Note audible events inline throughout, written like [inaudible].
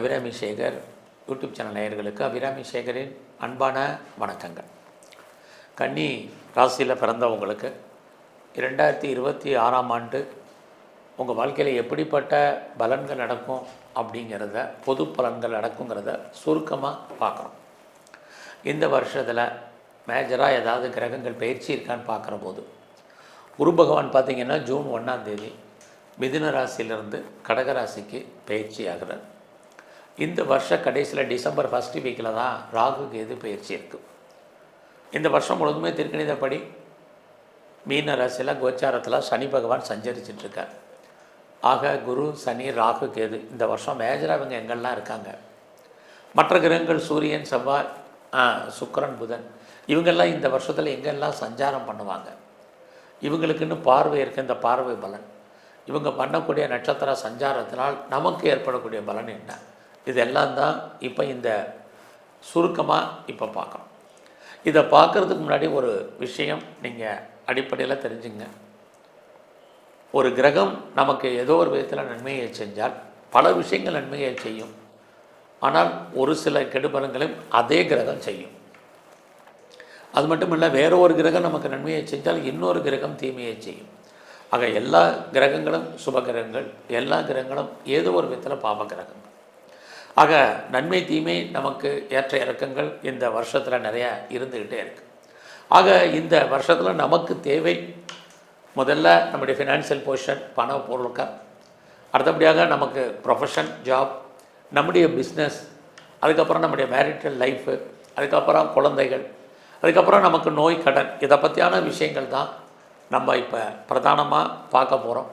Abirami Sekar YouTube channel நேயர்களுக்கு அபிராமி சேகரின் அன்பான வணக்கங்கள். கன்னி ராசியில் பிறந்தவங்களுக்கு இரண்டாயிரத்தி இருபத்தி ஆறாம் ஆண்டு உங்கள் வாழ்க்கையில் எப்படிப்பட்ட பலன்கள் நடக்கும் அப்படிங்கிறத பொது பலன்கள் நடக்குங்கிறத சுருக்கமாக பார்க்குறோம் இந்த வருஷத்தில் மேஜராக ஏதாவது கிரகங்கள் பயிற்சி இருக்கான்னு பார்க்குற போது குரு பகவான் பார்த்தீங்கன்னா ஜூன் ஒன்றாம் தேதி மிதுன ராசியிலிருந்து கடக ராசிக்கு பயிற்சி ஆகிறார். இந்த வருஷ கடைசியில் டிசம்பர் ஃபஸ்ட்டு வீக்கில் தான் ராகு கேது பயிற்சி இருக்குது இந்த வருஷம் முழுதுமே திருக்கணிதப்படி மீன ராசியில் கோச்சாரத்தில் சனி பகவான் சஞ்சரிச்சிட்ருக்கார் ஆக குரு சனி ராகு கேது இந்த வருஷம் மேஜராக இவங்க எங்கெல்லாம் இருக்காங்க? மற்ற கிரகங்கள் சூரியன் செவ்வாய் சுக்கரன் புதன் இவங்கெல்லாம் இந்த வருஷத்தில் எங்கெல்லாம் சஞ்சாரம் பண்ணுவாங்க? இவங்களுக்குன்னு பார்வை இருக்க இந்த பார்வை பலன். இவங்க பண்ணக்கூடிய நட்சத்திர சஞ்சாரத்தினால் நமக்கு ஏற்படக்கூடிய பலன் என்ன? இதெல்லாம் தான் இப்போ இந்த சுருக்கமாக இப்போ பார்க்குறோம் இதை பார்க்குறதுக்கு முன்னாடி ஒரு விஷயம் நீங்கள் அடிப்படையில் தெரிஞ்சுங்க. ஒரு கிரகம் நமக்கு ஏதோ ஒரு விதத்தில் நன்மையை செஞ்சால் பல விஷயங்கள் நன்மையை செய்யும். ஆனால் ஒரு சில கெடுபலங்களையும் அதே கிரகம் செய்யும். அது மட்டும் இல்லை வேற ஒரு கிரகம் நமக்கு நன்மையை செஞ்சால் இன்னொரு கிரகம் தீமையை செய்யும். ஆக எல்லா கிரகங்களும் சுப கிரகங்கள் எல்லா கிரகங்களும் ஏதோ ஒரு விதத்தில் பாப கிரகங்கள். ஆக நன்மை தீமை நமக்கு ஏற்ற இறக்கங்கள் இந்த வருஷத்தில் நிறையா இருந்துக்கிட்டே இருக்குது ஆக இந்த வருஷத்தில் நமக்கு தேவை முதல்ல நம்முடைய ஃபினான்ஷியல் பொசிஷன் பண பொருட்கள். அடுத்தபடியாக நமக்கு ப்ரொஃபஷன் ஜாப் நம்முடைய பிஸ்னஸ் அதுக்கப்புறம் நம்முடைய மேரிட்டல் லைஃபு அதுக்கப்புறம் குழந்தைகள் அதுக்கப்புறம் நமக்கு நோய் கடன் இதை பற்றியான விஷயங்கள் தான் நம்ம இப்போ பிரதானமாக பார்க்க போகிறோம்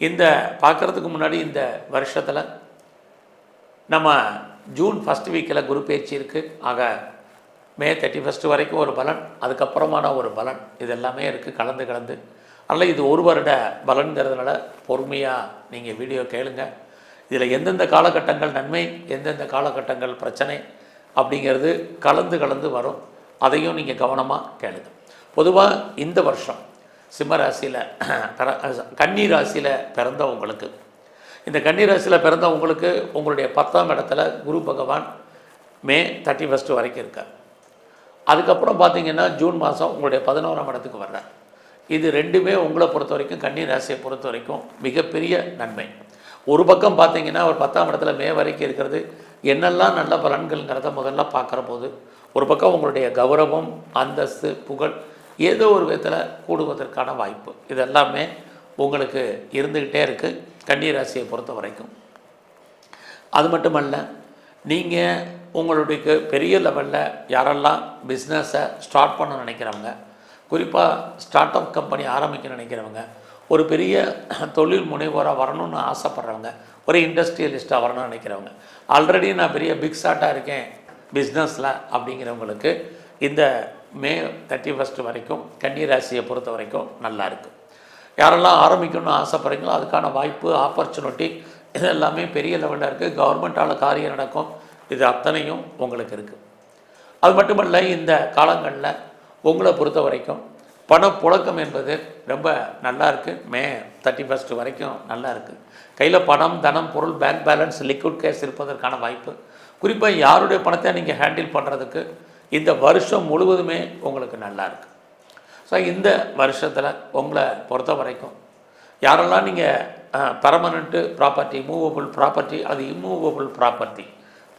இந்த பார்க்குறதுக்கு முன்னாடி இந்த வருஷத்தில் நம்ம ஜூன் ஃபஸ்ட் வீக்கில் குரு பயிற்சி இருக்குது ஆக மே தேர்ட்டி ஃபஸ்ட்டு வரைக்கும் ஒரு பலன் அதுக்கப்புறமான ஒரு பலன் இது எல்லாமே இருக்குது கலந்து கலந்து. அதனால் இது ஒரு வருட பலன்கிறதுனால பொறுமையாக நீங்கள் வீடியோ கேளுங்க. இதில் எந்தெந்த காலகட்டங்கள் நன்மை எந்தெந்த காலகட்டங்கள் பிரச்சனை அப்படிங்கிறது கலந்து கலந்து வரும். அதையும் நீங்கள் கவனமாக கேளுங்க. பொதுவாக இந்த வருஷம் சிம்ம ராசியில் கன்னி ராசியில் பிறந்தவங்களுக்கு இந்த கன்னிராசியில் பிறந்த உங்களுக்கு உங்களுடைய பத்தாம் இடத்துல குரு பகவான் மே தேர்ட்டி ஃபஸ்ட்டு வரைக்கும் இருக்கார். அதுக்கப்புறம் பார்த்தீங்கன்னா ஜூன் மாதம் உங்களுடைய பதினோராம் இடத்துக்கு வர்றார். இது ரெண்டுமே உங்களை பொறுத்த வரைக்கும் கன்னி ராசியை பொறுத்த வரைக்கும் மிகப்பெரிய நன்மை. ஒரு பக்கம் பார்த்தீங்கன்னா ஒரு பத்தாம் இடத்துல மே வரைக்கும் இருக்கிறது. என்னெல்லாம் நல்ல பலன்கள்ங்கிறத முதல்ல பார்க்குற போது ஒரு பக்கம் உங்களுடைய கௌரவம் அந்தஸ்து புகழ் ஏதோ ஒரு விதத்தில் கூடுவதற்கான வாய்ப்பு. இதெல்லாமே உங்களுக்கு இருந்துக்கிட்டே இருக்குது கன்னி ராசியை பொறுத்த வரைக்கும் அது மட்டுமல்ல நீங்கள் உங்களுடைய பெரிய லெவலில் யாரெல்லாம் பிஸ்னஸை ஸ்டார்ட் பண்ண நினைக்கிறவங்க குறிப்பாக ஸ்டார்ட் அப் கம்பெனி ஆரம்பிக்க நினைக்கிறவங்க ஒரு பெரிய தொழில் முனைவோராக வரணும்னு ஆசைப்பட்றவங்க ஒரு இண்டஸ்ட்ரியலிஸ்ட்டாக வரணும்னு நினைக்கிறவங்க ஆல்ரெடி நான் பெரிய பிக் ஸ்டார்ட்டாக இருக்கேன் பிஸ்னஸில் அப்படிங்கிறவங்களுக்கு இந்த மே தேர்ட்டி ஃபஸ்ட்டு வரைக்கும் கன்னி ராசியை பொறுத்த வரைக்கும் நல்லா இருக்குது யாரெல்லாம் ஆரம்பிக்கணும்னு ஆசைப்பட்றீங்களோ அதுக்கான வாய்ப்பு ஆப்பர்ச்சுனிட்டி இது எல்லாமே பெரிய லெவலில் இருக்குது கவர்மெண்ட்டால் காரியம் நடக்கும். இது அத்தனையும் உங்களுக்கு இருக்குது அது மட்டுமல்ல இந்த காலங்களில் உங்களை பொறுத்த வரைக்கும் பணப்புழக்கம் என்பது ரொம்ப நல்லா இருக்குது மே தேர்ட்டி ஃபஸ்ட்டு வரைக்கும் நல்லா இருக்குது கையில் பணம் தனம் பொருள் பேங்க் பேலன்ஸ் லிக்விட் கேஷ் இருப்பதற்கான வாய்ப்பு. குறிப்பாக யாருடைய பணத்தை நீங்கள் ஹேண்டில் பண்ணுறதுக்கு இந்த வருஷம் முழுவதுமே உங்களுக்கு நல்லா இருக்குது ஸோ இந்த வருஷத்தில் உங்களை பொறுத்த வரைக்கும் யாரெல்லாம் நீங்கள் பர்மனண்ட்டு ப்ராப்பர்ட்டி மூவபிள் ப்ராப்பர்ட்டி அது இம்மூவபிள் ப்ராப்பர்ட்டி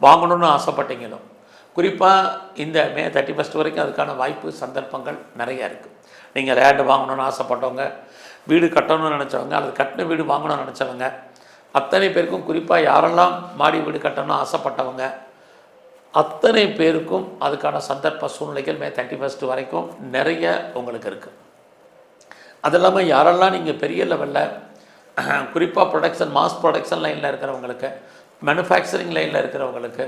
வாங்கணும்னு ஆசைப்பட்டீங்களோ குறிப்பாக இந்த மே தேர்ட்டி ஃபஸ்ட் வரைக்கும் அதுக்கான வாய்ப்பு சந்தர்ப்பங்கள் நிறைய இருக்குது நீங்கள் லேண்டு வாங்கணும்னு ஆசைப்பட்டவங்க வீடு கட்டணும்னு நினச்சவங்க அல்லது கட்டின வீடு வாங்கணும்னு நினச்சவங்க அத்தனை பேருக்கும் குறிப்பாக யாரெல்லாம் மாடி வீடு கட்டணும்னு ஆசைப்பட்டவங்க அத்தனை பேருக்கும் அதுக்கான சந்தர்ப்ப சூழ்நிலைகள் மே தேர்ட்டி ஃபஸ்ட்டு வரைக்கும் நிறைய உங்களுக்கு இருக்குது அது இல்லாமல் யாரெல்லாம் நீங்கள் பெரிய லெவலில் குறிப்பாக ப்ரொடக்ஷன் மாஸ் ப்ரொடக்ஷன் லைனில் இருக்கிறவங்களுக்கு மேனுஃபேக்சரிங் லைனில் இருக்கிறவங்களுக்கு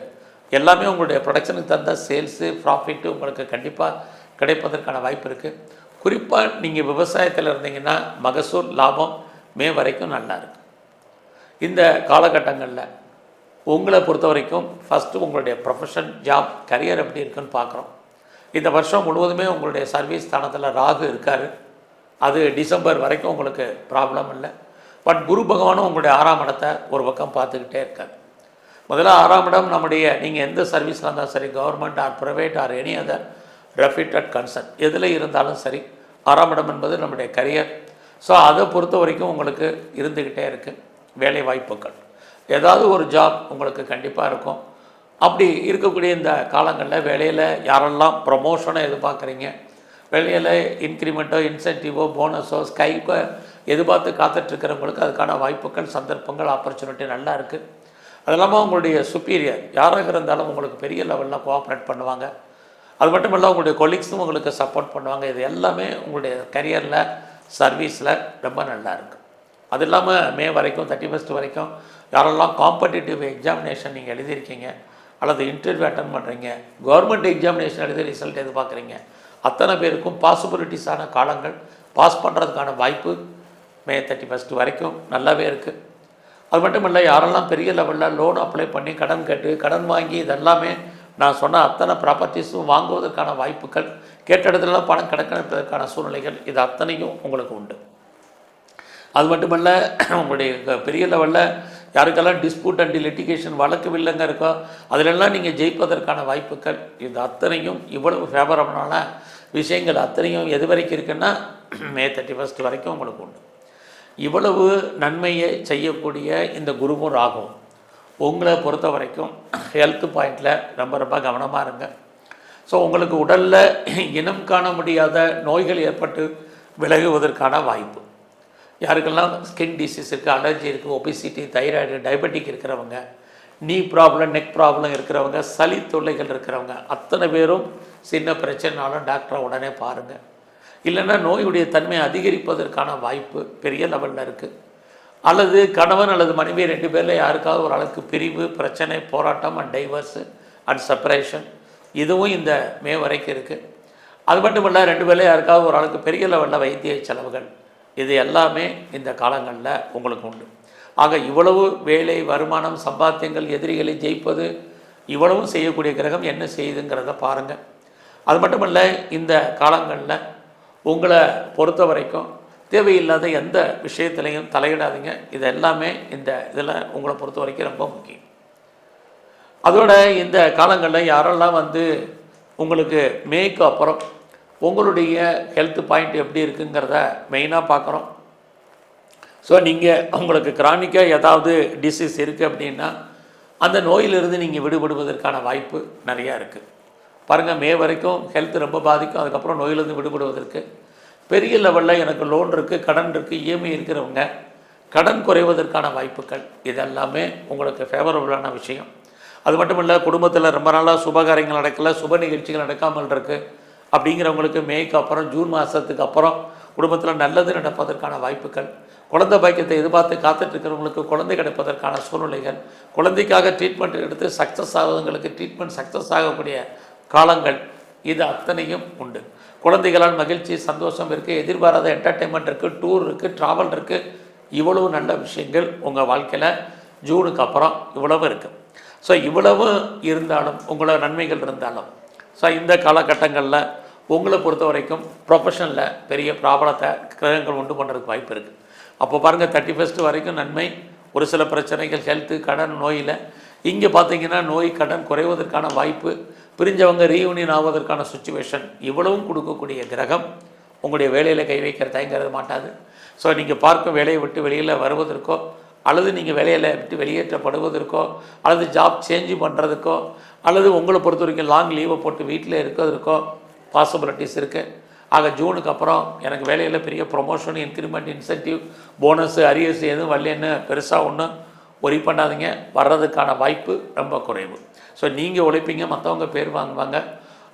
எல்லாமே உங்களுடைய ப்ரொடக்ஷனுக்கு தகுந்த சேல்ஸு ப்ராஃபிட்டு உங்களுக்கு கண்டிப்பாக கிடைப்பதற்கான வாய்ப்பு இருக்குது குறிப்பாக நீங்கள் விவசாயத்தில் இருந்தீங்கன்னா மகசூல் லாபம் மே வரைக்கும் நல்லா இருக்குது இந்த காலகட்டங்களில் உங்களை பொறுத்த வரைக்கும் ஃபஸ்ட்டு உங்களுடைய ப்ரொஃபஷன் ஜாப் கரியர் எப்படி இருக்குன்னு பார்க்குறோம். இந்த வருஷம் முழுவதுமே உங்களுடைய சர்வீஸ் ஸ்தானத்தில் ராகு இருக்கார். அது டிசம்பர் வரைக்கும் உங்களுக்கு ப்ராப்ளம் இல்லை. பட் குரு பகவானும் உங்களுடைய ஆறாம் இடத்தை ஒரு பக்கம் பார்த்துக்கிட்டே இருக்கார். முதல்ல ஆறாம் இடம் நம்முடைய நீங்கள் எந்த சர்வீஸில் இருந்தாலும் சரி government or private or any other reputed concern எதில் இருந்தாலும் சரி ஆறாம் இடம் என்பது நம்முடைய கரியர் ஸோ அதை பொறுத்த வரைக்கும் உங்களுக்கு இருந்துக்கிட்டே இருக்குது வேலை வாய்ப்புகள் ஏதாவது ஒரு ஜாப் உங்களுக்கு கண்டிப்பாக இருக்கும். அப்படி இருக்கக்கூடிய இந்த காலங்களில் வேலையில் யாரெல்லாம் ப்ரமோஷனை எதிர்பார்க்குறீங்க? வேலையில் இன்க்ரிமெண்ட்டோ இன்சென்டிவோ போனஸோ ஸ்கைப்போ எதிர்பார்த்து காத்துட்ருக்கிறவங்களுக்கு அதுக்கான வாய்ப்புகள் சந்தர்ப்பங்கள் ஆப்பர்ச்சுனிட்டி நல்லா இருக்குது அது இல்லாமல் உங்களுடைய சுப்பீரியர் யாராக இருந்தாலும் உங்களுக்கு பெரிய லெவலில் கோஆப்ரேட் பண்ணுவாங்க. அது மட்டும் இல்லை உங்களுடைய கொலீக்ஸும் உங்களுக்கு சப்போர்ட் பண்ணுவாங்க. இது எல்லாமே உங்களுடைய கரியரில் சர்வீஸில் ரொம்ப நல்லா இருக்குது அது இல்லாமல் மே வரைக்கும் தேர்ட்டி ஃபஸ்ட் வரைக்கும் யாரெல்லாம் காம்படிட்டிவ் எக்ஸாமினேஷன் நீங்கள் எழுதியிருக்கீங்க அல்லது இன்டர்வியூ அட்டன் பண்ணுறீங்க கவர்மெண்ட் எக்ஸாமினேஷன் எழுதி ரிசல்ட் எதிர்பார்க்குறீங்க அத்தனை பேருக்கும் பாசிபிலிட்டிஸான காலங்கள் பாஸ் பண்ணுறதுக்கான வாய்ப்பு மே தேர்ட்டி ஃபஸ்ட்டு வரைக்கும் நல்லாவே இருக்குது அது மட்டும் இல்லை யாரெல்லாம் பெரிய லெவலில் லோன் அப்ளை பண்ணி கடன் கேட்டு கடன் வாங்கி இதெல்லாமே நான் சொன்ன அத்தனை ப்ராப்பர்ட்டிஸும் வாங்குவதற்கான வாய்ப்புகள் கேட்ட இடத்துலலாம் பணம் கணக்கெடுப்பதற்கான சூழ்நிலைகள் இது அத்தனையும் உங்களுக்கு உண்டு. அது மட்டுமல்ல [clears throat] உங்களுடைய பெரிய லெவலில் யாருக்கெல்லாம் டிஸ்பியூட் அண்ட் லிட்டிகேஷன் வழக்கு வில்லங்க இருக்கோ அதிலெல்லாம் நீங்கள் ஜெயிப்பதற்கான வாய்ப்புகள் இது அத்தனையும் இவ்வளவு ஃபேவரபுளான விஷயங்கள் அத்தனையும் எது வரைக்கும் இருக்குன்னா மே தேர்ட்டி ஃபஸ்ட் வரைக்கும் உங்களுக்கு உண்டு. இவ்வளவு நன்மையை செய்யக்கூடிய இந்த குருவும் ராகும் உங்களை பொறுத்த வரைக்கும் ஹெல்த் பாயிண்டில் ரொம்ப ரொம்ப கவனமாக இருங்க. ஸோ உங்களுக்கு உடலில் இனம் காண முடியாத நோய்கள் ஏற்பட்டு விலகுவதற்கான வாய்ப்பு. யாருக்கெல்லாம் ஸ்கின் டிசீஸ் இருக்குது அலர்ஜி இருக்குது ஒபிசிட்டி தைராய்டு டயபெட்டிக் இருக்கிறவங்க நீ ப்ராப்ளம் நெக் ப்ராப்ளம் இருக்கிறவங்க சளி தொல்லைகள் இருக்கிறவங்க அத்தனை பேரும் சின்ன பிரச்சனைனாலும் டாக்டரை உடனே பாருங்கள் இல்லைன்னா நோயுடைய தன்மை அதிகரிப்பதற்கான வாய்ப்பு பெரிய லெவலில் இருக்குது அல்லது கணவன் அல்லது மனைவி ரெண்டு பேரில் யாருக்காவது ஒரு அளவுக்கு பிரிவு பிரச்சனை போராட்டம் அண்ட் டைவர்ஸு அண்ட் செப்பரேஷன் இதுவும் இந்த மே வரைக்கும் இருக்குது அது மட்டும் இல்லை ரெண்டு பேரில் யாருக்காவது ஒரு அளவுக்கு பெரிய லெவலில் வைத்திய செலவுகள் இது எல்லாமே இந்த காலங்களில் உங்களுக்கு உண்டு. ஆக இவ்வளவு வேலை வருமானம் சம்பாத்தியங்கள் எதிரிகளை ஜெயிப்பது இவ்வளவும் செய்யக்கூடிய கிரகம் என்ன செய்யுதுங்கிறத பாருங்கள் அது மட்டுமல்ல இந்த காலங்களில் உங்களை பொறுத்த வரைக்கும் தேவையில்லாத எந்த விஷயத்துலையும் தலையிடாதீங்க. இது எல்லாமே இந்த இதில் உங்களை பொறுத்த வரைக்கும் ரொம்ப முக்கியம். அதோட இந்த காலங்களில் யாரெல்லாம் வந்து உங்களுக்கு மேக்கு அப்புறம் உங்களுடைய ஹெல்த் பாயிண்ட் எப்படி இருக்குங்கிறத மெயினாக பார்க்குறோம். ஸோ நீங்கள் உங்களுக்கு கிரானிக்காக ஏதாவது டிசீஸ் இருக்குது அப்படின்னா அந்த நோயிலிருந்து நீங்கள் விடுபடுவதற்கான வாய்ப்பு நிறையா இருக்குது பாருங்கள் மே வரைக்கும் ஹெல்த் ரொம்ப பாதிக்கும் அதுக்கப்புறம் நோயிலிருந்து விடுபடுவதற்கு. பெரிய லெவலில் எனக்கு லோன் இருக்குது கடன் இருக்குது இஎம்ஐ இருக்கிறவங்க கடன் குறைவதற்கான வாய்ப்புகள் இதெல்லாமே உங்களுக்கு ஃபேவரபுளான விஷயம். அது மட்டும் இல்லை குடும்பத்தில் ரொம்ப நாளாக சுபகாரியங்கள் நடக்கல சுப நிகழ்ச்சிகள் நடக்காமல் இருக்குது அப்படிங்கிறவங்களுக்கு மேய்க்கு அப்புறம் ஜூன் மாதத்துக்கு அப்புறம் குடும்பத்தில் நல்லது நடப்பதற்கான வாய்ப்புகள். குழந்தை பாக்கியத்தை எதிர்பார்த்து காத்துட்டு இருக்கிறவங்களுக்கு குழந்தை கிடைப்பதற்கான சூழ்நிலைகள். குழந்தைக்காக ட்ரீட்மெண்ட் எடுத்து சக்ஸஸ் ஆகுறவங்களுக்கு ட்ரீட்மெண்ட் சக்ஸஸ் ஆகக்கூடிய காலங்கள். இது அத்தனையும் உண்டு. குழந்தைகளால் மகிழ்ச்சி சந்தோஷம் இருக்குது எதிர்பாராத என்டர்டெயின்மெண்ட் இருக்குது டூர் இருக்குது ட்ராவல் இருக்குது இவ்வளவு நல்ல விஷயங்கள் உங்கள் வாழ்க்கையில் ஜூனுக்கு அப்புறம் இவ்வளவு இருக்குது ஸோ இவ்வளவு இருந்தாலும் உங்களோட நன்மைகள் இருந்தாலும் ஸோ இந்த காலகட்டங்களில் உங்களை பொறுத்த வரைக்கும் ப்ரொஃபஷனில் பெரிய ப்ராப்ளத்தை கிரகங்கள் உண்டு பண்ணுறதுக்கு வாய்ப்பு இருக்குது அப்போ பாருங்கள் தேர்ட்டி ஃபஸ்ட்டு வரைக்கும் நன்மை ஒரு சில பிரச்சனைகள் ஹெல்த்து கடன் நோயில். இங்கே பார்த்தீங்கன்னா நோய் கடன் குறைவதற்கான வாய்ப்பு பிரிஞ்சவங்க ரீயூனியன் ஆவதற்கான சுச்சுவேஷன் இவ்வளவும் கொடுக்கக்கூடிய கிரகம் உங்களுடைய வேலையில் கை வைக்கிற தயங்கிறது மாட்டாது. ஸோ நீங்கள் பார்க்கும் வேலையை விட்டு வெளியில் வருவதற்கோ அல்லது நீங்கள் வேலையில் விட்டு வெளியேற்றப்படுவதற்கோ அல்லது ஜாப் சேஞ்சு பண்ணுறதுக்கோ அல்லது உங்களை பொறுத்த வரைக்கும் லாங் லீவை போட்டு வீட்டில் இருக்கிறதுக்கோ பாசிபிலிட்டிஸ் இருக்குது ஆக ஜூனுக்கு அப்புறம் எனக்கு வேலையில் பெரிய promotion increment incentive bonus arrears எதுவும் வரலன்னு பெருசாக ஒன்றும் ஒரி பண்ணாதீங்க. வர்றதுக்கான வாய்ப்பு ரொம்ப குறைவு. ஸோ நீங்கள் உழைப்பீங்க மற்றவங்க பேர் வாங்குவாங்க.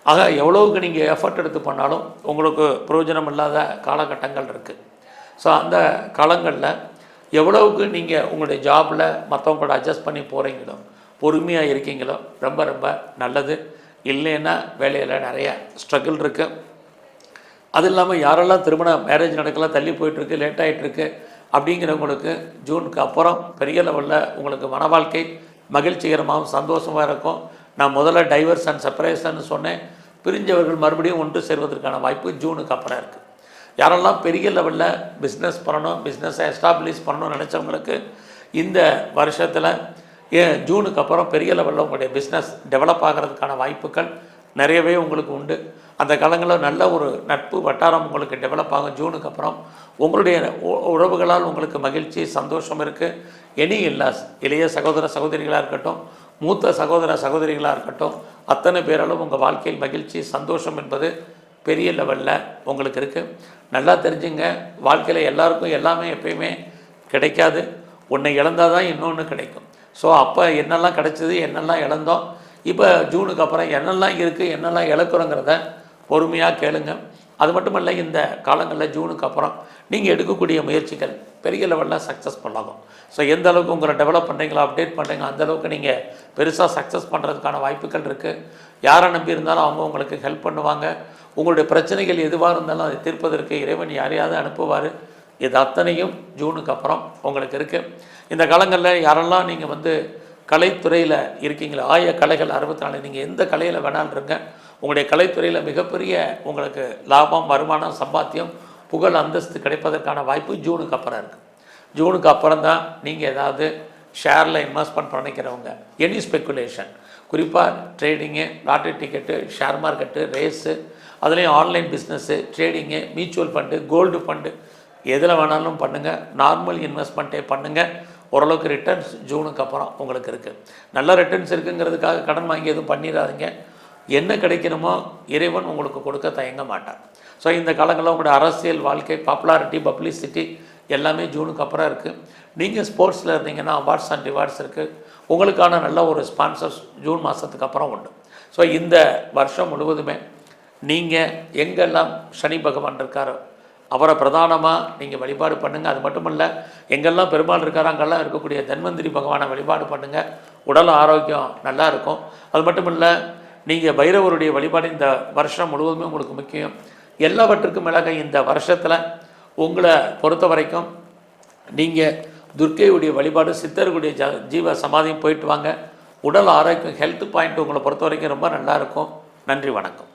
ஆக எவ்வளவுக்கு நீங்கள் எஃபர்ட் எடுத்து பண்ணாலும் உங்களுக்கு பிரயோஜனம் இல்லாத காலகட்டங்கள் இருக்குது ஸோ அந்த காலங்களில் எவ்வளவுக்கு நீங்கள் உங்களுடைய ஜாபில் மற்றவங்களோட அட்ஜஸ்ட் பண்ணி போகிறீங்களோ பொறுமையாக இருக்கீங்களோ ரொம்ப ரொம்ப நல்லது. இல்லைன்னா வேலையில் நிறைய ஸ்ட்ரகிள் இருக்குது அது இல்லாமல் யாரெல்லாம் திருமணம் மேரேஜ் நடக்கலாம் தள்ளி போயிட்டுருக்கு லேட் ஆகிட்டுருக்கு அப்படிங்கிறவங்களுக்கு ஜூனுக்கு அப்புறம் பெரிய லெவலில் உங்களுக்கு மன வாழ்க்கை மகிழ்ச்சிகரமாகவும் சந்தோஷமாக இருக்கும். நான் முதல்ல டைவர்ஸ் அண்ட் செப்பரேஷன் சொன்னேன். பிரிஞ்சவர்கள் மறுபடியும் ஒன்று சேர்வதற்கான வாய்ப்பு ஜூனுக்கு அப்புறம் இருக்குது யாரெல்லாம் பெரிய லெவலில் பிஸ்னஸ் பண்ணணும் பிஸ்னஸை எஸ்டாப்ளிஷ் பண்ணணும்னு நினச்சவங்களுக்கு இந்த வருஷத்தில் ஏன் ஜூனுக்கு அப்புறம் பெரிய லெவலில் உங்களுடைய பிஸ்னஸ் டெவலப் ஆகிறதுக்கான வாய்ப்புகள் நிறையவே உங்களுக்கு உண்டு. அந்த காலங்களில் நல்ல ஒரு நட்பு வட்டாரம் உங்களுக்கு டெவலப் ஆகும். ஜூனுக்கு அப்புறம் உங்களுடைய உ- உறவுகளால் உங்களுக்கு மகிழ்ச்சி சந்தோஷம் இருக்குது எனி இல்லை இளைய சகோதர சகோதரிகளாக இருக்கட்டும் மூத்த சகோதர சகோதரிகளாக இருக்கட்டும் அத்தனை பேராலும் உங்கள் வாழ்க்கையில் மகிழ்ச்சி சந்தோஷம் என்பது பெரிய லெவலில் உங்களுக்கு இருக்குது நல்லா தெரிஞ்சுங்க. வாழ்க்கையில் எல்லாருக்கும் எல்லாமே எப்பயுமே கிடைக்காது. ஒன்றை இழந்தால் தான் இன்னொன்று கிடைக்கும். ஸோ அப்போ என்னெல்லாம் கிடச்சிது என்னெல்லாம் இழந்தோம்? இப்போ ஜூனுக்கு அப்புறம் என்னெல்லாம் இருக்குது என்னெல்லாம் இழக்கிறோங்கிறத பொறுமையாக கேளுங்க. அது மட்டும் இல்லை இந்த காலங்களில் ஜூனுக்கு அப்புறம் நீங்கள் எடுக்கக்கூடிய முயற்சிகள் பெரிய லெவலில் சக்ஸஸ் பண்ணலாம் ஸோ எந்த அளவுக்கு உங்களை டெவலப் பண்ணுறீங்களோ அப்டேட் பண்ணுறீங்க அந்த அளவுக்கு நீங்கள் பெருசாக சக்ஸஸ் பண்ணுறதுக்கான வாய்ப்புகள் இருக்குது யாரை நம்பி இருந்தாலும் அவங்க உங்களுக்கு ஹெல்ப் பண்ணுவாங்க. உங்களுடைய பிரச்சனைகள் எதுவாக இருந்தாலும் அதை தீர்ப்பதற்கு இறைவன் யாரையாவது அனுப்புவார். இது அத்தனையும் ஜூனுக்கு அப்புறம் உங்களுக்கு இருக்குது இந்த காலங்களில் யாரெல்லாம் நீங்கள் வந்து கலைத்துறையில் இருக்கீங்களோ? ஆய கலைகள் அறுபத்தி நாலு நீங்கள் எந்த கலையில் வேணாலும் உங்களுடைய கலைத்துறையில் மிகப்பெரிய உங்களுக்கு லாபம் வருமானம் சம்பாத்தியம் புகழ் அந்தஸ்து கிடைப்பதற்கான வாய்ப்பு ஜூனுக்கு அப்புறம் இருக்குது ஜூனுக்கு அப்புறம் தான் நீங்கள் ஏதாவது ஷேரில் இன்வெஸ்ட்மெண்ட் பண்ணிக்கிறவங்க எனி ஸ்பெக்குலேஷன் குறிப்பாக trading lottery ticket share market race அதுலேயும் online business trading mutual fund gold fund எதில் வேணாலும் பண்ணுங்கள் நார்மல் இன்வெஸ்ட்மெண்ட்டே பண்ணுங்கள் ஓரளவுக்கு ரிட்டர்ன்ஸ் ஜூனுக்கு அப்புறம் உங்களுக்கு இருக்குது நல்ல ரிட்டர்ன்ஸ் இருக்குங்கிறதுக்காக கடன் வாங்கி எதுவும் பண்ணிடாதீங்க. என்ன கிடைக்கணுமோ இறைவன் உங்களுக்கு கொடுக்க தயங்க மாட்டார். ஸோ இந்த காலங்களில் உங்களுடைய அரசியல் வாழ்க்கை பாப்புலாரிட்டி பப்ளிசிட்டி எல்லாமே ஜூனுக்கு அப்புறம் இருக்குது நீங்கள் ஸ்போர்ட்ஸில் இருந்தீங்கன்னா அவார்ட்ஸ் அண்ட் ரிவார்ட்ஸ் இருக்குது உங்களுக்கான நல்ல ஒரு ஸ்பான்சர்ஸ் ஜூன் மாதத்துக்கு அப்புறம் உண்டு. ஸோ இந்த வருஷம் முழுவதுமே நீங்கள் எங்கெல்லாம் சனி பகவான் இருக்காரோ அவரை பிரதானமாக நீங்கள் வழிபாடு பண்ணுங்கள் அது மட்டும் இல்லை எங்கெல்லாம் பெருமாள் இருக்காரோ அங்கெல்லாம் இருக்கக்கூடிய தன்வந்திரி பகவானை வழிபாடு பண்ணுங்கள் உடல் ஆரோக்கியம் நல்லா இருக்கும். அது மட்டும் இல்லை நீங்கள் பைரவருடைய வழிபாடு இந்த வருஷம் முழுவதுமே உங்களுக்கு முக்கியம். எல்லாவற்றுக்கும் மேலாக இந்த வருஷத்தில் உங்களை பொறுத்த வரைக்கும் நீங்கள் துர்க்கையுடைய வழிபாடு சித்தர்களுடைய ஜ ஜீவ சமாதியும் போயிட்டு வாங்க. உடல் ஆரோக்கியம் ஹெல்த் பாயிண்ட் உங்களை பொறுத்த வரைக்கும் ரொம்ப நல்லாயிருக்கும் நன்றி வணக்கம்.